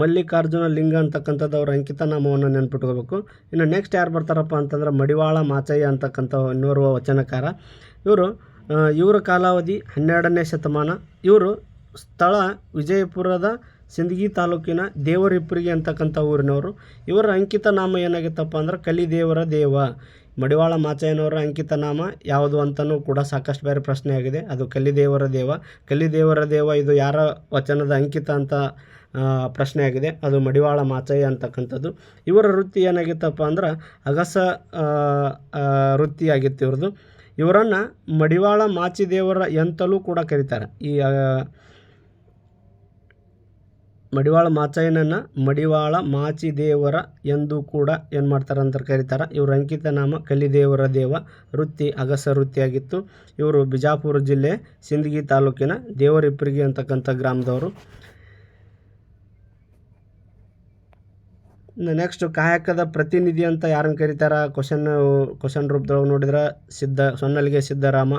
ಮಲ್ಲಿಕಾರ್ಜುನ ಲಿಂಗ ಅಂತಕ್ಕಂಥದ್ದು ಅವ್ರ ಅಂಕಿತ ನಾಮವನ್ನು ನೆನ್ಪಿಟ್ಕೋಬೇಕು. ಇನ್ನು ನೆಕ್ಸ್ಟ್ ಯಾರು ಬರ್ತಾರಪ್ಪ ಅಂತಂದ್ರೆ ಮಡಿವಾಳ ಮಾಚಯ್ಯ ಅಂತಕ್ಕಂಥ ಇನ್ನೋರ್ವ ವಚನಕಾರ. ಇವರು ಇವರ ಕಾಲಾವಧಿ ಹನ್ನೆರಡನೇ ಶತಮಾನ. ಇವರು ಸ್ಥಳ ವಿಜಯಪುರದ ಸಿಂದಗಿ ತಾಲೂಕಿನ ದೇವರಿಪ್ಪರಿಗೆ ಅಂತಕ್ಕಂಥ ಊರಿನವರು. ಇವರ ಅಂಕಿತ ನಾಮ ಏನಾಗಿತ್ತಪ್ಪ ಅಂದ್ರೆ ಕಲಿದೇವರ ದೇವ. ಮಡಿವಾಳ ಮಾಚಯ್ಯನವರ ಅಂಕಿತ ನಾಮ ಯಾವುದು ಅಂತಲೂ ಕೂಡ ಸಾಕಷ್ಟು ಬೇರೆ ಪ್ರಶ್ನೆ ಆಗಿದೆ ಅದು ಕಲ್ಲಿದೇವರ ದೇವ. ಕಲ್ಲಿದೇವರ ದೇವ ಇದು ಯಾರ ವಚನದ ಅಂಕಿತ ಅಂತ ಪ್ರಶ್ನೆ ಆಗಿದೆ ಅದು ಮಡಿವಾಳ ಮಾಚಯ್ಯ ಅಂತಕ್ಕಂಥದ್ದು. ಇವರ ವೃತ್ತಿ ಏನಾಗಿತ್ತಪ್ಪ ಅಂದ್ರೆ ಅಗಸ ಆ, ಆ, ವೃತ್ತಿ ಆಗಿತ್ತು ಇವ್ರದ್ದು. ಇವರನ್ನು ಮಡಿವಾಳ ಮಾಚಿದೇವರ ಎಂತಲೂ ಕೂಡ ಕರೀತಾರೆ. ಈ ಮಡಿವಾಳ ಮಾಚಯ್ಯನನ್ನ ಮಡಿವಾಳ ಮಾಚಿದೇವರ ಎಂದು ಕೂಡ ಏನು ಮಾಡ್ತಾರೆ ಅಂತ ಕರೀತಾರೆ. ಇವ್ರ ಅಂಕಿತ ನಾಮ ಕಲಿದೇವರ ದೇವ, ವೃತ್ತಿ, ಅಗಸ ವೃತ್ತಿಯಾಗಿತ್ತು. ಇವರು ಬಿಜಾಪುರ ಜಿಲ್ಲೆ ಸಿಂದಗಿ ತಾಲೂಕಿನ ದೇವರಿಪ್ಪರಿಗೆ ಅಂತಕ್ಕಂಥ ಗ್ರಾಮದವರು. ನೆಕ್ಸ್ಟ್ ಕಾಯಕದ ಪ್ರತಿನಿಧಿ ಅಂತ ಯಾರನ್ನು ಕರೀತಾರ? ಕ್ವಶನ್ ಕ್ವಶನ್ ರೂಪದೊಳಗೆ ನೋಡಿದ್ರೆ ಸಿದ್ಧ, ಸೊನ್ನಲಿಗೆ ಸಿದ್ದರಾಮ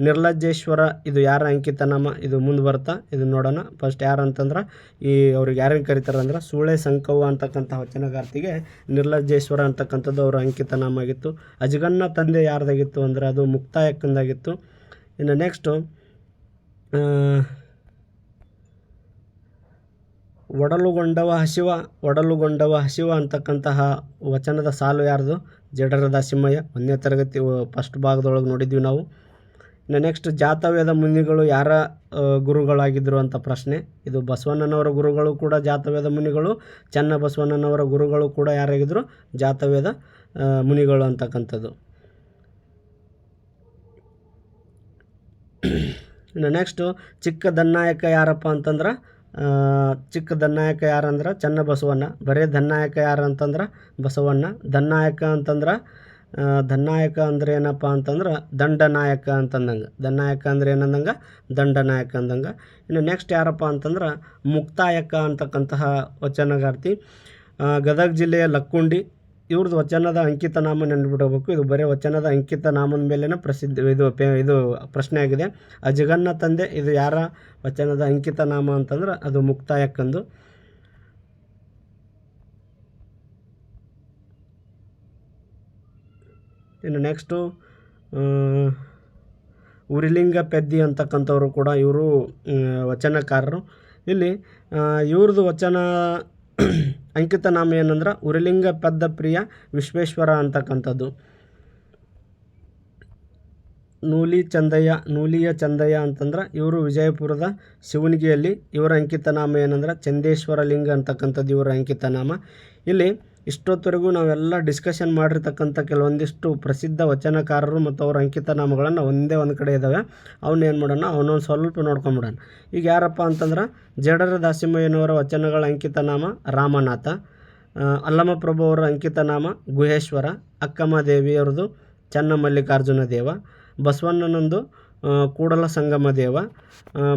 ನಿರ್ಲಜ್ಜೇಶ್ವರ, ಇದು ಯಾರ ಅಂಕಿತನಾಮ? ಇದು ಮುಂದೆ ಬರ್ತಾ, ಇದು ನೋಡೋಣ. ಫಸ್ಟ್ ಯಾರು ಅಂತಂದ್ರೆ, ಈ ಅವ್ರಿಗೆ ಯಾರನ್ನು ಕರೀತಾರೆ ಅಂದ್ರೆ, ಸೂಳೆ ಸಂಕವ್ವ ಅಂತಕ್ಕಂಥ ವಚನಗಾರ್ತಿಗೆ ನಿರ್ಲಜ್ಜೇಶ್ವರ ಅಂತಕ್ಕಂಥದ್ದು ಅವರ ಅಂಕಿತನಾಮ ಆಗಿತ್ತು ಅಜಗನ್ನ ತಂದೆ ಯಾರ್ದಾಗಿತ್ತು ಅಂದ್ರೆ, ಅದು ಮುಕ್ತಾಯಕ್ಕಂದಾಗಿತ್ತು. ಇನ್ನು ನೆಕ್ಸ್ಟು ಒಡಲುಗೊಂಡವ ಹಸಿವ ಒಡಲುಗೊಂಡವ ಹಸಿವ ಅಂತಕ್ಕಂತಹ ವಚನದ ಸಾಲು ಯಾರ್ದು? ಜಡರ ದಾಸಿಮಯ್ಯ ಒಂದನೇ ತರಗತಿ ಫಸ್ಟ್ ಭಾಗದೊಳಗೆ ನೋಡಿದ್ವಿ ನಾವು. ನೆಕ್ಸ್ಟ್ ಜಾತವ್ಯದ ಮುನಿಗಳು ಯಾರ ಗುರುಗಳಾಗಿದ್ದರು ಅಂತ ಪ್ರಶ್ನೆ. ಇದು ಬಸವಣ್ಣನವರ ಗುರುಗಳು ಕೂಡ ಜಾತವ್ಯದ ಮುನಿಗಳು ಚನ್ನ ಬಸವಣ್ಣನವರ ಗುರುಗಳು ಕೂಡ ಯಾರಾಗಿದ್ದರು ಜಾತವ್ಯದ ಮುನಿಗಳು ಅಂತಕ್ಕಂಥದ್ದು. ಇನ್ನು ನೆಕ್ಸ್ಟು ಚಿಕ್ಕ ದನ್ನಾಯಕ ಯಾರಪ್ಪ ಅಂತಂದ್ರೆ ಚಿಕ್ಕ ದನ್ನಾಯಕ ಯಾರಂದ್ರೆ? ಚೆನ್ನ ಬಸವಣ್ಣ ಬರೇ ದನ್ನಾಯಕ ಯಾರು ಅಂತಂದ್ರೆ? ಬಸವಣ್ಣ. ದನ್ನಾಯಕ ಅಂತಂದ್ರೆ ಆ, ದನ್ನಾಯಕ ಅಂದ್ರೆ ಏನಪ್ಪ ಅಂತಂದ್ರೆ ದಂಡನಾಯಕ ಅಂತಂದಂಗೆ. ದನ್ನಾಯಕ ಅಂದ್ರೆ ಏನಂದಂಗೆ? ದಂಡನಾಯಕ ಅಂದಂಗೆ. ಇನ್ನು ನೆಕ್ಸ್ಟ್ ಯಾರಪ್ಪ ಅಂತಂದ್ರೆ ಮುಕ್ತಾಯಕ ಅಂತಕ್ಕಂತಹ ವಚನಗಾರ್ತಿ. ಗದಗ ಜಿಲ್ಲೆಯ ಲಕ್ಕುಂಡಿ. ಇವ್ರದ್ದು ವಚನದ ಅಂಕಿತ ನಾಮ ನೆನ್ಬಿಡಬೇಕು ಇದು ಬರೀ ವಚನದ ಅಂಕಿತ ನಾಮನ ಮೇಲೇ ಪ್ರಸಿದ್ಧ ಇದು ಇದು ಪ್ರಶ್ನೆ ಆಗಿದೆ ಅಜಗನ್ನ ತಂದೆ ಇದು ಯಾರ ವಚನದ ಅಂಕಿತ ನಾಮ ಅಂತಂದ್ರೆ ಅದು ಮುಕ್ತಾಯಕ್ಕಂದು. ಇನ್ನು ನೆಕ್ಸ್ಟು ಉರಿಲಿಂಗ ಪೆದ್ದಿ ಅಂತಕ್ಕಂಥವರು ಕೂಡ ಇವರು ವಚನಕಾರರು. ಇಲ್ಲಿ ಇವ್ರದ್ದು ವಚನ ಅಂಕಿತ ನಾಮ ಏನಂದ್ರೆ ಉರಿಲಿಂಗ ಪದ್ದ ಪ್ರಿಯ ವಿಶ್ವೇಶ್ವರ ಅಂತಕ್ಕಂಥದ್ದು. ನೂಲಿ ಚಂದಯ್ಯ, ನೂಲಿಯ ಚಂದಯ್ಯ ಅಂತಂದ್ರೆ ಇವರು ವಿಜಯಪುರದ ಶಿವನಿಗೆಯಲ್ಲಿ ಇವರ ಅಂಕಿತ ನಾಮ ಏನಂದ್ರೆ ಚಂದೇಶ್ವರ ಲಿಂಗ ಅಂತಕ್ಕಂಥದ್ದು ಇವರ ಅಂಕಿತ ನಾಮ ಇಲ್ಲಿ ಇಷ್ಟೊತ್ತವರೆಗೂ ನಾವೆಲ್ಲ ಡಿಸ್ಕಷನ್ ಮಾಡಿರ್ತಕ್ಕಂಥ ಕೆಲವೊಂದಿಷ್ಟು ಪ್ರಸಿದ್ಧ ವಚನಕಾರರು ಮತ್ತು ಅವರ ಅಂಕಿತ ನಾಮಗಳನ್ನು ಒಂದೇ ಒಂದು ಕಡೆ ಇದ್ದಾವೆ. ಅವನ್ನ ಏನು ಮಾಡೋಣ? ಅವನೊಂದು ಸ್ವಲ್ಪ ನೋಡ್ಕೊಂಬಿಡೋಣ. ಈಗ ಯಾರಪ್ಪ ಅಂತಂದ್ರೆ ಜಡರ ದಾಸಿಮಯ್ಯನವರ ವಚನಗಳ ಅಂಕಿತ ನಾಮ ರಾಮನಾಥ ಅಲ್ಲಮ ಅಲ್ಲಮಪ್ರಭು ಅವರ ಅಂಕಿತ ನಾಮ ಗುಹೇಶ್ವರ ಅಕ್ಕಮ್ಮ ದೇವಿಯವ್ರದ್ದು ಚನ್ನಮಲ್ಲಿಕಾರ್ಜುನ ದೇವ, ಬಸವಣ್ಣನಂದು ಕೂಡಲ ಸಂಗಮ ದೇವ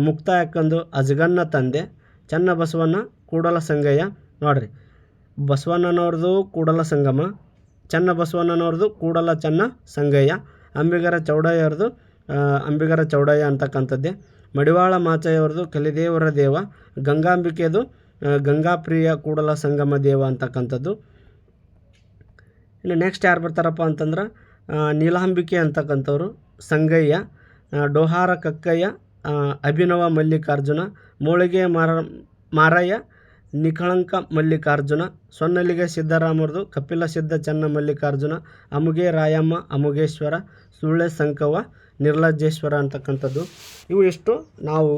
ಮುಕ್ತಾಯಕ್ಕಂದು ಅಜಗನ್ನ ತಂದೆ ಚನ್ನ ಬಸವಣ್ಣ ಕೂಡಲ ಸಂಗಯ್ಯ. ನೋಡ್ರಿ ಬಸವಣ್ಣನವ್ರದ್ದು ಕೂಡಲ ಸಂಗಮ, ಚನ್ನ ಬಸವಣ್ಣನವ್ರದ್ದು ಕೂಡಲ ಚನ್ನ ಸಂಗಯ್ಯ, ಅಂಬಿಗರ ಚೌಡಯ್ಯವ್ರದ್ದು ಅಂಬಿಗರ ಚೌಡಯ್ಯ ಅಂತಕ್ಕಂಥದ್ದೇ. ಮಡಿವಾಳ ಮಾಚಯ್ಯವ್ರದ್ದು ಕಲಿದೇವರ ದೇವ, ಗಂಗಾಂಬಿಕೆದು ಗಂಗಾಪ್ರಿಯ ಕೂಡಲ ಸಂಗಮ ದೇವ ಅಂತಕ್ಕಂಥದ್ದು. ಇನ್ನು ನೆಕ್ಸ್ಟ್ ಯಾರು ಬರ್ತಾರಪ್ಪ ಅಂತಂದ್ರೆ ನೀಲಾಂಬಿಕೆ ಅಂತಕ್ಕಂಥವ್ರು, ಸಂಗಯ್ಯ ಡೋಹಾರ ಕಕ್ಕಯ್ಯ ಅಭಿನವ ಮಲ್ಲಿಕಾರ್ಜುನ ಮೋಳಿಗೆ ಮಾರ, ಮಾರಯ್ಯ ನಿಖಳಂಕ ಮಲ್ಲಿಕಾರ್ಜುನ, ಸೊನ್ನಲಿಗೆ ಸಿದ್ದರಾಮರದು, ಕಪಿಲ ಸಿದ್ಧ ಚನ್ನ ಮಲ್ಲಿಕಾರ್ಜುನ, ಅಮುಗೆ ರಾಯಮ್ಮ, ಅಮುಗೇಶ್ವರ ಸುಳ್ಳೆ ಸಂಕವ ನಿರ್ಲಜ್ಜೇಶ್ವರ ಅಂತಕ್ಕಂಥದ್ದು. ಇವು ಇಷ್ಟು ನಾವು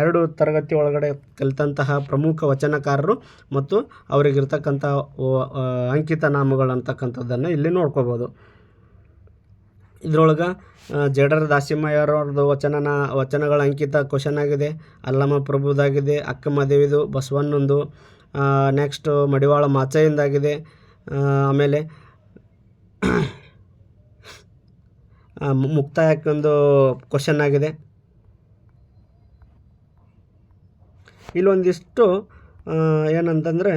ಎರಡು ತರಗತಿ ಒಳಗಡೆ ಕಲಿತಂತಹ ಪ್ರಮುಖ ವಚನಕಾರರು ಮತ್ತು ಅವರಿಗಿರ್ತಕ್ಕಂಥ ಅಂಕಿತ ನಾಮಗಳು ಅಂತಕ್ಕಂಥದ್ದನ್ನು ಇಲ್ಲಿ ನೋಡ್ಕೋಬೋದು. ಇದ್ರೊಳಗೆ ಜಡರ ದಾಸಿಮಯ್ಯರವ್ರದ್ದು ವಚನನ ವಚನಗಳ ಅಂಕಿತ ಕ್ವಶನ್ ಆಗಿದೆ. ಅಲ್ಲಮ ಪ್ರಭುದಾಗಿದೆ ಅಕ್ಕಮ್ಮ ದೇವಿದು ಬಸವಣ್ಣಂದು ನೆಕ್ಸ್ಟು ಮಡಿವಾಳ ಮಾಚಯ್ಯಂದಾಗಿದೆ. ಆ, ಆಮೇಲೆ ಮುಕ್ತಾಯಕ್ಕೊಂದು ಕ್ವಶನ್ ಆಗಿದೆ. ಇಲ್ಲೊಂದಿಷ್ಟು ಏನಂತಂದರೆ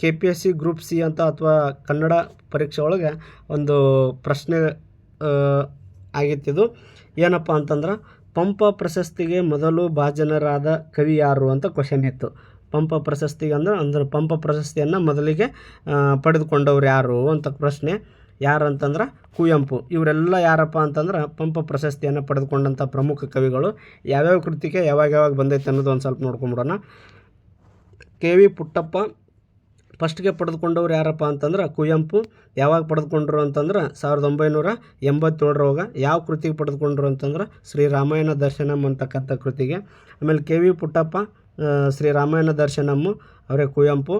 K P S C group C ಅಂತ ಅಥವಾ ಕನ್ನಡ ಪರೀಕ್ಷೆ ಒಳಗೆ ಒಂದು ಪ್ರಶ್ನೆ ಆಗಿತ್ತಿದು ಏನಪ್ಪ ಅಂತಂದ್ರೆ, ಪಂಪ ಪ್ರಶಸ್ತಿಗೆ ಮೊದಲು ಭಾಜನರಾದ ಕವಿ ಯಾರು ಅಂತ ಕ್ವಶನ್ ಇತ್ತು. ಪಂಪ ಪ್ರಶಸ್ತಿಗೆ ಅಂದ್ರೆ ಅಂದ್ರೆ ಪಂಪ ಪ್ರಶಸ್ತಿಯನ್ನು ಮೊದಲಿಗೆ ಪಡೆದುಕೊಂಡವ್ರು ಯಾರು ಅಂತ ಪ್ರಶ್ನೆ. ಯಾರು ಅಂತಂದ್ರೆ ಕುವೆಂಪು. ಇವರೆಲ್ಲ ಯಾರಪ್ಪ ಅಂತಂದ್ರೆ, ಪಂಪ ಪ್ರಶಸ್ತಿಯನ್ನು ಪಡೆದುಕೊಂಡಂಥ ಪ್ರಮುಖ ಕವಿಗಳು. ಯಾವ್ಯಾವ ಕೃತಿಗೆ ಯಾವಾಗ ಯಾವಾಗ ಬಂದೈತೆ ಅನ್ನೋದು ಒಂದು ಸ್ವಲ್ಪ ನೋಡ್ಕೊಂಬಿಡೋಣ. ಕೆ ವಿ ಪುಟ್ಟಪ್ಪ ಫಸ್ಟ್ಗೆ ಪಡೆದುಕೊಂಡವ್ರು ಯಾರಪ್ಪ ಅಂತಂದ್ರೆ ಕುವೆಂಪು, ಯಾವಾಗ ಪಡೆದುಕೊಂಡ್ರು ಅಂತಂದ್ರೆ ಸಾವಿರದ ಒಂಬೈನೂರ ಎಂಬತ್ತೇಳರೊಳಗೆ ಯಾವ ಕೃತಿಗೆ ಪಡೆದುಕೊಂಡ್ರು ಅಂತಂದ್ರೆ ಶ್ರೀ ರಾಮಾಯಣ ದರ್ಶನಂ ಅಂತಕ್ಕಂಥ ಕೃತಿಗೆ. ಆಮೇಲೆ ಕೆ ವಿ ಪುಟ್ಟಪ್ಪ ಶ್ರೀ ರಾಮಾಯಣ ದರ್ಶನಮ್ಮು ಅವರೇ ಕುವೆಂಪು.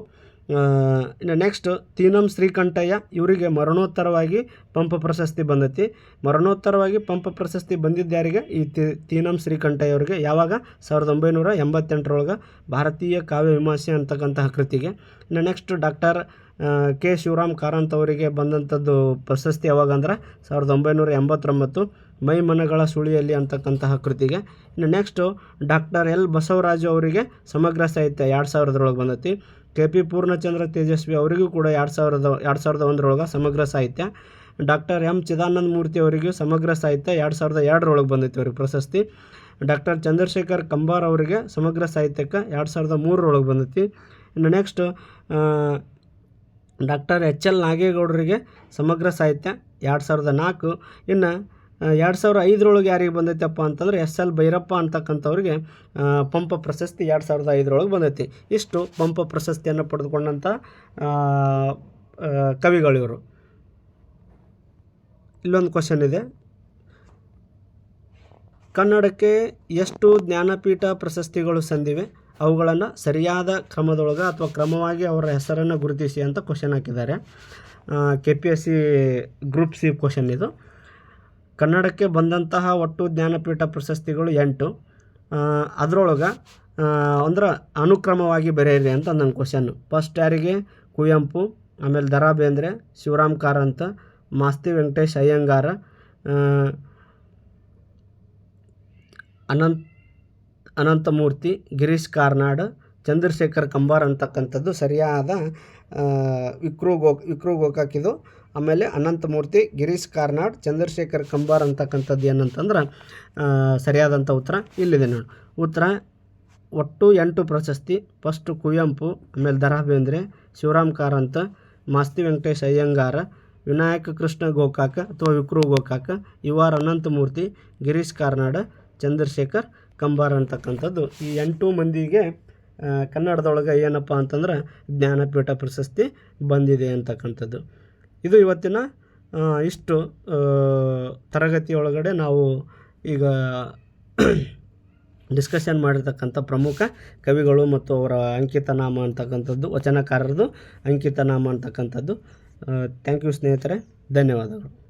ಇನ್ನು ನೆಕ್ಸ್ಟ್ ತೀನಂ ಶ್ರೀಕಂಠಯ್ಯ, ಇವರಿಗೆ ಮರಣೋತ್ತರವಾಗಿ ಪಂಪ ಪ್ರಶಸ್ತಿ ಬಂದೈತಿ. ಮರಣೋತ್ತರವಾಗಿ ಪಂಪ ಪ್ರಶಸ್ತಿ ಬಂದಿದ್ದಾರಿಗೆ ಈ ತಿ, ತೀನಂ ಶ್ರೀಕಂಠಯ್ಯ ಅವರಿಗೆ. ಯಾವಾಗ? ಸಾವಿರದ ಒಂಬೈನೂರ ಎಂಬತ್ತೆಂಟರೊಳಗೆ ಭಾರತೀಯ ಕಾವ್ಯ ವಿಮರ್ಶೆ ಅಂತಕ್ಕಂತಹ ಕೃತಿಗೆ. ಇನ್ನು next doctor K Shivaram Karanth ಅವರಿಗೆ ಬಂದಂಥದ್ದು ಪ್ರಶಸ್ತಿ ಯಾವಾಗ ಅಂದ್ರೆ? ಸಾವಿರದ ಒಂಬೈನೂರ ಎಂಬತ್ತೊಂಬತ್ತು ಮೈ ಮನಗಳ ಸುಳಿಯಲ್ಲಿ ಅಂತಕ್ಕಂತಹ ಕೃತಿಗೆ. ಇನ್ನು ನೆಕ್ಸ್ಟು ಡಾಕ್ಟರ್ ಎಲ್ ಬಸವರಾಜು ಅವರಿಗೆ ಸಮಗ್ರ ಸಾಹಿತ್ಯ ಎರಡು ಸಾವಿರದೊಳಗೆ ಬಂದೈತಿ. ಕೆ ಪಿ ಪೂರ್ಣಚಂದ್ರ ತೇಜಸ್ವಿ ಅವರಿಗೂ ಕೂಡ ಎರಡು ಸಾವಿರದ ಎರಡು ಸಾವಿರದ ಒಂದರೊಳಗೆ ಸಮಗ್ರ ಸಾಹಿತ್ಯ. ಡಾಕ್ಟರ್ ಎಂ ಚಿದಾನಂದ ಮೂರ್ತಿ ಅವರಿಗೂ ಸಮಗ್ರ ಸಾಹಿತ್ಯ ಎರಡು ಸಾವಿರದ ಎರಡರೊಳಗೆ ಬಂದೈತಿ ಅವ್ರಿಗೆ ಪ್ರಶಸ್ತಿ. ಡಾಕ್ಟರ್ ಚಂದ್ರಶೇಖರ್ ಕಂಬಾರ್ ಅವರಿಗೆ ಸಮಗ್ರ ಸಾಹಿತ್ಯಕ್ಕೆ ಎರಡು ಸಾವಿರದ ಮೂರರೊಳಗೆ ಬಂದೈತಿ. ಇನ್ನು ನೆಕ್ಸ್ಟ್ ಡಾಕ್ಟರ್ ಎಚ್ ಎಲ್ ನಾಗೇಗೌಡರಿಗೆ ಸಮಗ್ರ ಸಾಹಿತ್ಯ ಎರಡು ಸಾವಿರದ ನಾಲ್ಕು. ಇನ್ನು ಎರಡು ಸಾವಿರ ಐದರೊಳಗೆ ಯಾರಿಗೆ ಬಂದೈತಪ್ಪ ಅಂತಂದ್ರೆ ಎಸ್ ಎಲ್ ಭೈರಪ್ಪ ಅಂತಕ್ಕಂಥವ್ರಿಗೆ ಪಂಪ ಪ್ರಶಸ್ತಿ ಎರಡು ಸಾವಿರದ ಐದರೊಳಗೆ ಬಂದೈತಿ. ಇಷ್ಟು ಪಂಪ ಪ್ರಶಸ್ತಿಯನ್ನು ಪಡೆದುಕೊಂಡಂಥ ಕವಿಗಳಿವರು. ಇಲ್ಲೊಂದು ಕ್ವಶನ್ ಇದೆ. ಕನ್ನಡಕ್ಕೆ ಎಷ್ಟು ಜ್ಞಾನಪೀಠ ಪ್ರಶಸ್ತಿಗಳು ಸಂದಿವೆ? ಅವುಗಳನ್ನು ಸರಿಯಾದ ಕ್ರಮದೊಳಗೆ ಅಥವಾ ಕ್ರಮವಾಗಿ ಅವರ ಹೆಸರನ್ನು ಗುರುತಿಸಿ ಅಂತ ಕ್ವಶನ್ ಹಾಕಿದ್ದಾರೆ. K P S C group C question ಇದು. ಕನ್ನಡಕ್ಕೆ ಬಂದಂತಹ ಒಟ್ಟು ಜ್ಞಾನಪೀಠ ಪ್ರಶಸ್ತಿಗಳು ಎಂಟು. ಅದರೊಳಗೆ ಅಂದ್ರೆ ಅನುಕ್ರಮವಾಗಿ ಬರೆಯಿರಿ ಅಂತ ನನ್ನ ಕ್ವಶನ್ನು ಫಸ್ಟ್ ಯಾರಿಗೆ? ಕುವೆಂಪು, ಆಮೇಲೆ ದ ರಾ ಬೇಂದ್ರೆ ಶಿವರಾಮ್ ಕಾರಂತ, ಮಾಸ್ತಿ ವೆಂಕಟೇಶ್ ಅಯ್ಯಂಗಾರ ಅನಂತ್, ಅನಂತಮೂರ್ತಿ, ಗಿರೀಶ್ ಕಾರ್ನಾಡ್, ಚಂದ್ರಶೇಖರ್ ಕಂಬಾರ್ ಅಂತಕ್ಕಂಥದ್ದು ಸರಿಯಾದ ವಿಕ್ರು ಗೋ ವಿಕ್ರೋ ಗೋಕಾಕಿದು ಆಮೇಲೆ ಅನಂತಮೂರ್ತಿ, ಗಿರೀಶ್ ಕಾರ್ನಾಡ್, ಚಂದ್ರಶೇಖರ್ ಕಂಬಾರ್ ಅಂತಕ್ಕಂಥದ್ದು ಏನಂತಂದ್ರೆ ಸರಿಯಾದಂಥ ಉತ್ತರ ಇಲ್ಲಿದೆ ನೋಡಿ. ಉತ್ತರ, ಒಟ್ಟು ಎಂಟು ಪ್ರಶಸ್ತಿ, ಫಸ್ಟು ಕುವೆಂಪು, ಆಮೇಲೆ ದರಾ ಬೇಂದ್ರೆ ಶಿವರಾಮ್ ಕಾರಂತ, ಮಾಸ್ತಿ ವೆಂಕಟೇಶ್ ಅಯ್ಯಂಗಾರ, ವಿನಾಯಕ ಕೃಷ್ಣ ಗೋಕಾಕ ಅಥವಾ ವಿಕ್ರು ಗೋಕಾಕ ಯು ಆರ್ ಅನಂತಮೂರ್ತಿ, ಗಿರೀಶ್ ಕಾರ್ನಾಡ, ಚಂದ್ರಶೇಖರ್ ಕಂಬಾರ್ ಅಂತಕ್ಕಂಥದ್ದು. ಈ ಎಂಟು ಮಂದಿಗೆ ಕನ್ನಡದೊಳಗೆ ಏನಪ್ಪ ಅಂತಂದ್ರೆ, ಜ್ಞಾನಪೀಠ ಪ್ರಶಸ್ತಿ ಬಂದಿದೆ ಅಂತಕ್ಕಂಥದ್ದು. ಇದು ಇವತ್ತಿನ ಇಷ್ಟು ತರಗತಿಯೊಳಗಡೆ ನಾವು ಈಗ ಡಿಸ್ಕಷನ್ ಮಾಡಿರ್ತಕ್ಕಂಥ ಪ್ರಮುಖ ಕವಿಗಳು ಮತ್ತು ಅವರ ಅಂಕಿತನಾಮ ಅಂತಕ್ಕಂಥದ್ದು, ವಚನಕಾರರದು ಅಂಕಿತನಾಮ ಅಂತಕ್ಕಂಥದ್ದು. ಥ್ಯಾಂಕ್ ಯು ಸ್ನೇಹಿತರೆ. ಧನ್ಯವಾದಗಳು.